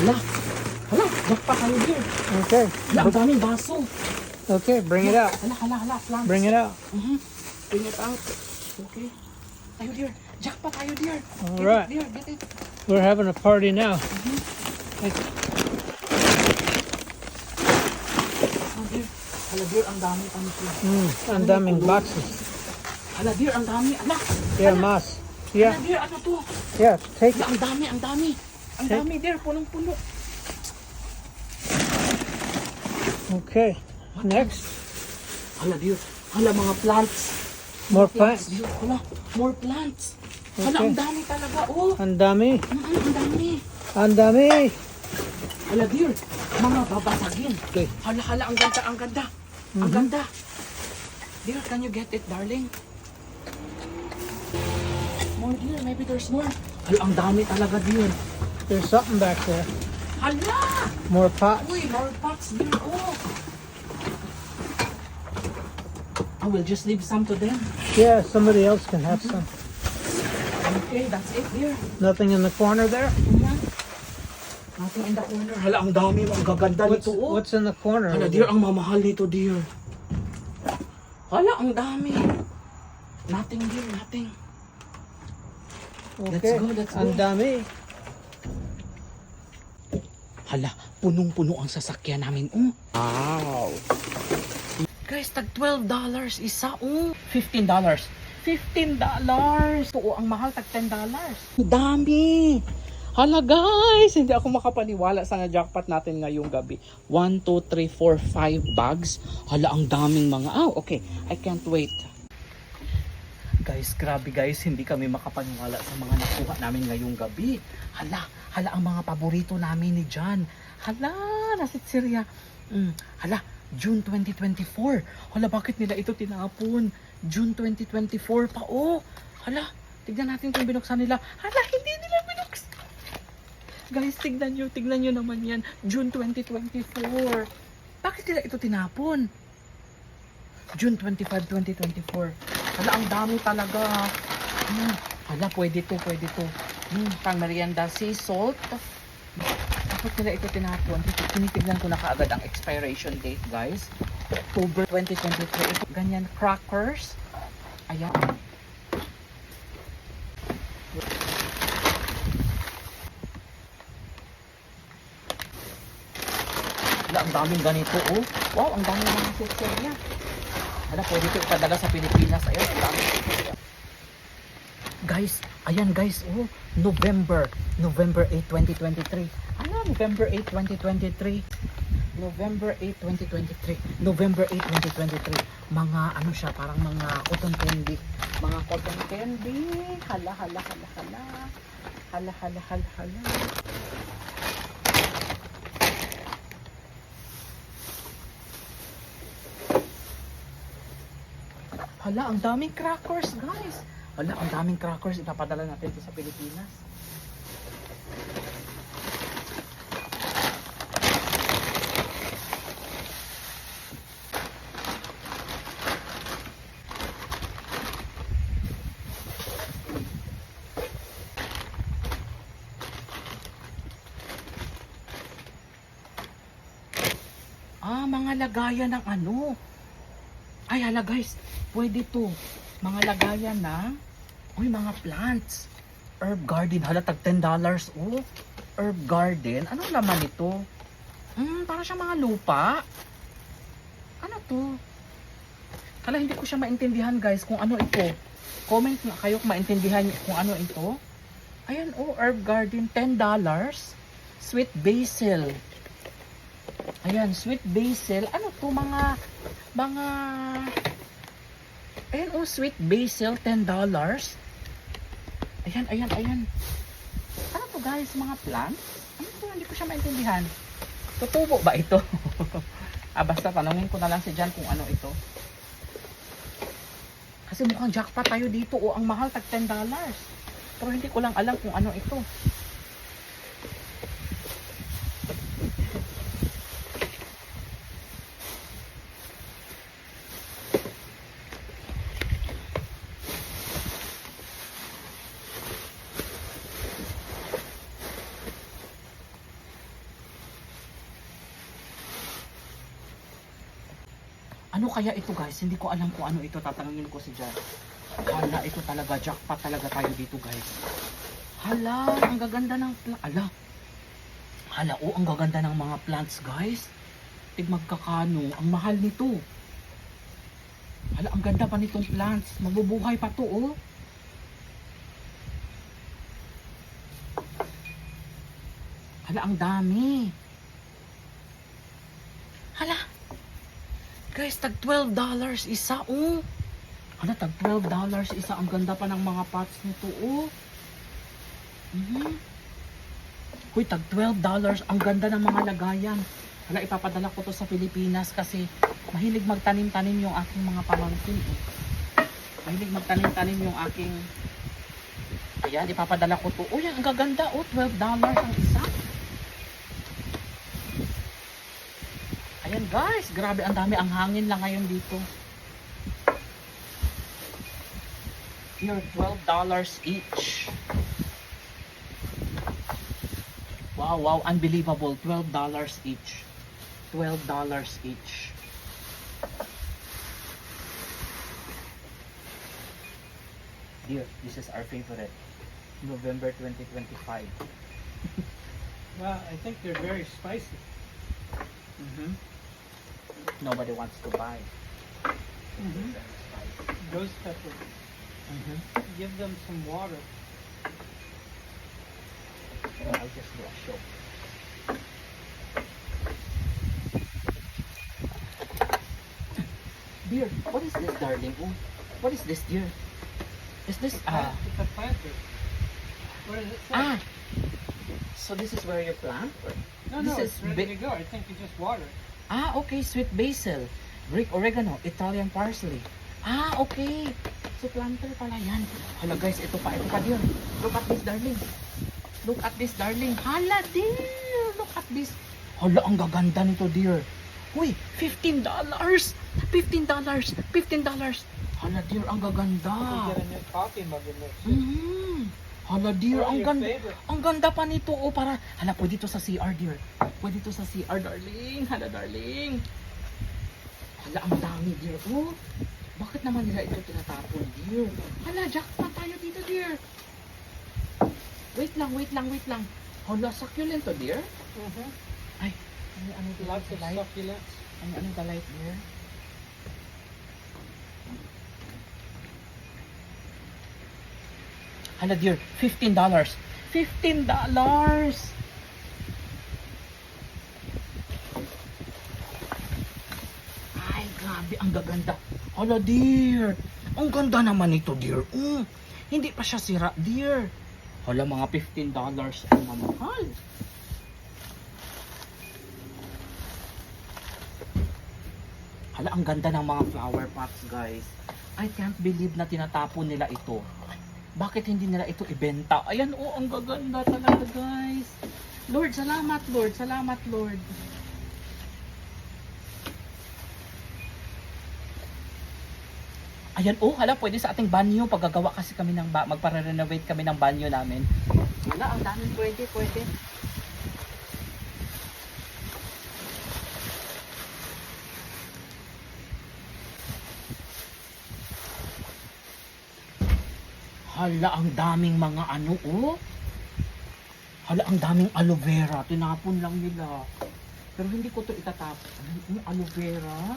Hala. Hala, jackpot tayo dear. Okay. Hala, ang daming baso. Okay, bring it out. Hala, hala, hala, plants. Bring it out. Mhm. Bring it out. Okay. Tayo dear. Jackpot tayo dear. Get Alright. it dear, get it. We're having a party now. Oh dear. Hala dear, ang dami ano to. Mm, ang daming boxes. Hala dear, ang dami. Hala. Yeah, Mas. Hala Yeah, dear, ano to? yeah, take it. ang dami, ang dami. Ang Okay. dami dear, punong-puno. Okay. Next, Hala dear. Hala mga plants. more plants. Hala, more plants. Hala, Okay. ang dami talaga. Oh, Ang dami. mm, ang dami. Ang dami. Hala dear, mga babasagin. Okay. Hala, hala, ang ganda, ang ganda. Ang ganda. Dear, can you get it, darling? More, dear. Maybe there's more. Hala, ang dami talaga, dear. There's something back there. Hala! More pots. Uy, more pots, dear. Oh. I will just leave some to them. Yeah, somebody else can have some. Okay, that's it, dear. Nothing in the corner there. Mhm. Nothing in the corner. Hala, ang dami. Ang gaganda What's nito, oh. what's in the corner? Hala, dear, ang mamahal nito, dear. Hala, ang dami. Nothing, dear, nothing. Let's Okay. go, let's go. Ang dami. Hala, punong-puno ang sasakyan namin, oh. Wow. Guys, tag $12 isa, oh. $15. $15. Oo, ang mahal, tag $10. Dami. Hala guys, hindi ako makapaniwala sa jackpot natin ngayong gabi. 1, 2, 3, 4, 5 bags. Hala, ang daming mga... Oh, okay. I can't wait. Guys, grabe guys, hindi kami makapaniwala sa mga nakuha namin ngayong gabi. Hala, hala ang mga paborito namin ni John. Hala, nasit Syria. Mm, hala, June 2024. Hala, bakit nila ito tinapon? June 2024 pa, oh. Hala, tignan natin kung binuksan nila. Hala, hindi nila binuksan. Guys, tignan nyo, tignan nyo naman yan. June 2024. Bakit nila ito tinapon? June 25, 2024. Hala, ang dami talaga. Hmm. Hala, pwede to, pwede to. Hmm, pang merienda, sea salt. Bakit nila ito tinapon? Tinitignan ko na kaagad ang expiration date, guys. October 2023. Ito, ganyan, crackers. Ayan. Hala, ang daming ganito, oh. Wow, ang daming mga sisya niya. Hala, pwede ito ipadala sa Pilipinas. Ayun. Guys, ayan guys, oh, November, November 8, 2023. Ano, November 8, 2023. November 8, 2023. November 8, 2023. Mga ano siya, parang mga cotton candy. Mga cotton candy. Hala, hala, hala, hala. Hala, hala, hala, hala. Hala, ang daming crackers, guys. Hala, ang daming crackers. Ipapadala natin ito sa Pilipinas. Ah, mga lagayan ng ano. Ay, hala guys, pwede to. Mga lagayan ng, uy, mga plants. Herb garden, hala, tag $10 oh. Herb garden, anong laman ito? Hmm, para siya mga lupa. Ano to? Hala, hindi ko siya maintindihan guys kung ano ito. Comment na kayo kung maintindihan kung ano ito. Ayan, oh, herb garden, $10. Sweet basil. Ayan, sweet basil. Ano to mga mga Ayan oh, sweet basil, $10. Ayan, ayan, ayan. Ano to guys, mga plants? Ano to? Hindi ko siya maintindihan. Tutubo ba ito? ah, basta tanongin ko na lang si Jan kung ano ito. Kasi mukhang jackpot tayo dito. O, ang mahal, tag $10. Pero hindi ko lang alam kung ano ito. Ano kaya ito guys? Hindi ko alam kung ano ito. Tatanungin ko si Jar. Hala, ito talaga. Jackpot talaga tayo dito guys. Hala, ang gaganda ng pla- Ala. Hala, oh, ang gaganda ng mga plants guys. Tig magkakano. Ang mahal nito. Hala, ang ganda pa nitong plants. Mabubuhay pa to, oh. Hala, ang dami. Hala. Guys, tag 12 dollars isa, oh. Hala, tag 12 dollars isa. Ang ganda pa ng mga pots nito, oh. Mhm. Uy, tag 12 dollars. Ang ganda ng mga lagayan. Hala, ipapadala ko to sa Pilipinas kasi mahilig magtanim-tanim yung aking mga pamangkin. Eh. Mahilig magtanim-tanim yung aking... Ayan, ipapadala ko to. Uy, ang gaganda, oh. 12 dollars ang isa. Guys, grabe ang dami ang hangin lang ngayon dito. Here, $12 each. Wow, wow, unbelievable. $12 each. $12 each. Here, this is our favorite. November 2025. Well, I think they're very spicy. Mhm. Nobody wants to buy. Mhm. Ghost pepper. Mhm. Give them some water. I'll just do a show. Dear, what is this, darling? Oh, what is this, dear? Is this ah it's a planter. What does it say? ah? So this is where you plant? Or? no, this no, is it's ready to go. I think you just water. it. Ah, okay, sweet basil, Greek oregano, Italian parsley. Ah, okay. So planter pala yan. Hala guys, ito pa, ito pa dear. Look at this, darling. Look at this, darling. Hala, dear. Look at this. Hala, ang gaganda nito, dear. Uy, $15. $15. $15. Hala, dear, ang gaganda. You get a new coffee mug in there. too. Mm. Hala, dear, ang ganda. Ang ganda pa nito, oh, para, hala, pwede to sa CR, dear. Pwede to sa CR, darling. Hala, darling. Hala, ang dami, dear. Oh, bakit naman nila ito tinatapon, dear? Hala, jackpot tayo dito, dear. Wait lang, wait lang, wait lang. Hala, succulent to, dear. Mhm. Ay, ano, ano, Lots of light? succulents. Ano, ano, the light, dear? Hala, dear, $15. $15! Ay, grabe, ang gaganda. Hala, dear. Ang ganda naman ito, dear. Mm, hindi pa siya sira, dear. Hala, mga $15 ang mamahal. Hala, ang ganda ng mga flower pots, guys. I can't believe na tinatapon nila ito. Bakit hindi nila ito ibenta? Ayan, oh, ang gaganda talaga, guys. Lord, salamat, Lord. Salamat, Lord. Ayan, oh, hala, pwede sa ating banyo. Paggagawa kasi kami ng, ba magpare-renovate kami ng banyo namin. Hala, ang daming pwede, pwede. Hala, ang daming mga ano, oh. Hala, ang daming aloe vera. Tinapon lang nila. Pero hindi ko to itatapon. Ano, aloe vera?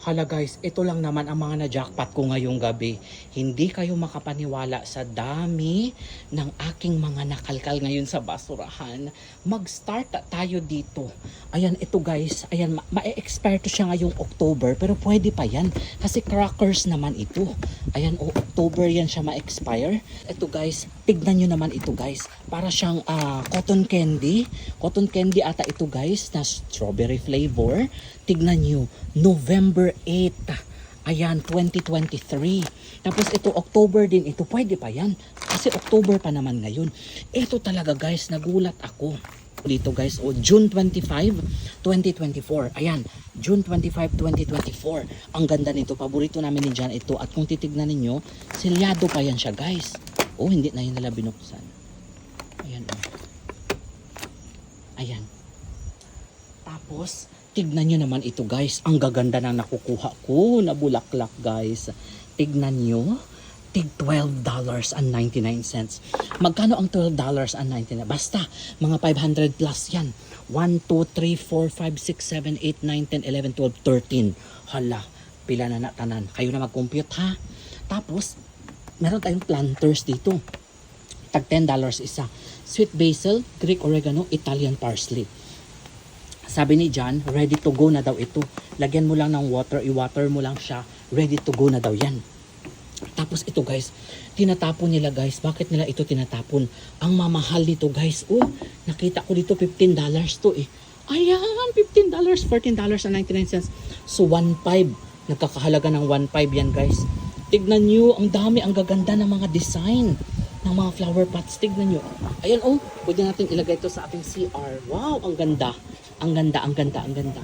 Hala guys, ito lang naman ang mga na-jackpot ko ngayong gabi. Hindi kayo makapaniwala sa dami ng aking mga nakalkal ngayon sa basurahan. Mag-start ta- tayo dito. Ayan, ito guys. Ayan, ma- ma-expire to siya ngayong October. Pero pwede pa yan. Kasi crackers naman ito. Ayan, o October yan siya ma-expire. Ito guys, tignan nyo naman ito guys. Para siyang ah, cotton candy. Cotton candy ata ito guys na strawberry flavor. Tignan nyo, November 8. Ayan, 2023. Tapos ito, October din ito. Pwede pa yan. Kasi October pa naman ngayon. Ito talaga guys, nagulat ako. Dito guys, o June 25, 2024. Ayan, June 25, 2024. Ang ganda nito. Paborito namin ni John ito. At kung titignan ninyo, silyado pa yan siya guys. Oh, hindi na yun nila binuksan. Ayan oh. Ayan. Tapos, tignan nyo naman ito guys. Ang gaganda ng nakukuha ko na bulaklak guys. Tignan nyo. Tig $12.99. Magkano ang $12.99? Basta, mga 500 plus yan. 1, 2, 3, 4, 5, 6, 7, 8, 9, 10, 11, 12, 13. Hala, pila na natanan. Kayo na mag-compute ha. Tapos, meron tayong planters dito. Tag $10 isa. Sweet basil, Greek oregano, Italian parsley. Sabi ni John, ready to go na daw ito. Lagyan mo lang ng water, i-water mo lang siya. Ready to go na daw yan. Tapos ito guys, tinatapon nila guys. Bakit nila ito tinatapon? Ang mamahal nito guys. Oh, nakita ko dito $15 to eh. Ayan, $15, $14.99. So 1.5. Nagkakahalaga ng 1.5 yan guys. Tignan nyo, ang dami, ang gaganda ng mga design ng mga flower pots. Tignan nyo. Ayan oh, pwede natin ilagay ito sa ating CR. Wow, ang ganda. Ang ganda, ang ganda, ang ganda.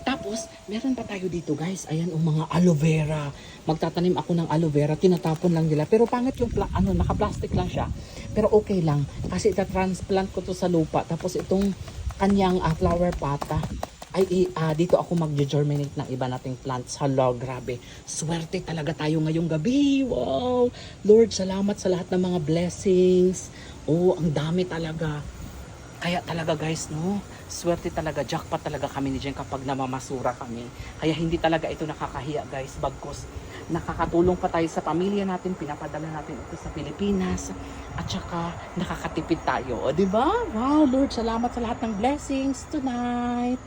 Tapos, meron pa tayo dito guys. Ayan, ang mga aloe vera. Magtatanim ako ng aloe vera. Tinatapon lang nila. Pero pangit yung, pla- ano, naka-plastic lang siya. Pero okay lang. Kasi ita-transplant ko to sa lupa. Tapos itong kanyang ah, flower pata ay ah, dito ako mag-germinate ng iba nating plants. Hala, grabe. Swerte talaga tayo ngayong gabi. Wow! Lord, salamat sa lahat ng mga blessings. Oh, ang dami talaga. Kaya talaga guys, no? Swerte talaga, jackpot talaga kami ni Jen kapag namamasura kami. Kaya hindi talaga ito nakakahiya guys, bagkos nakakatulong pa tayo sa pamilya natin, pinapadala natin ito sa Pilipinas, at saka nakakatipid tayo, di ba? Wow, Lord, salamat sa lahat ng blessings tonight.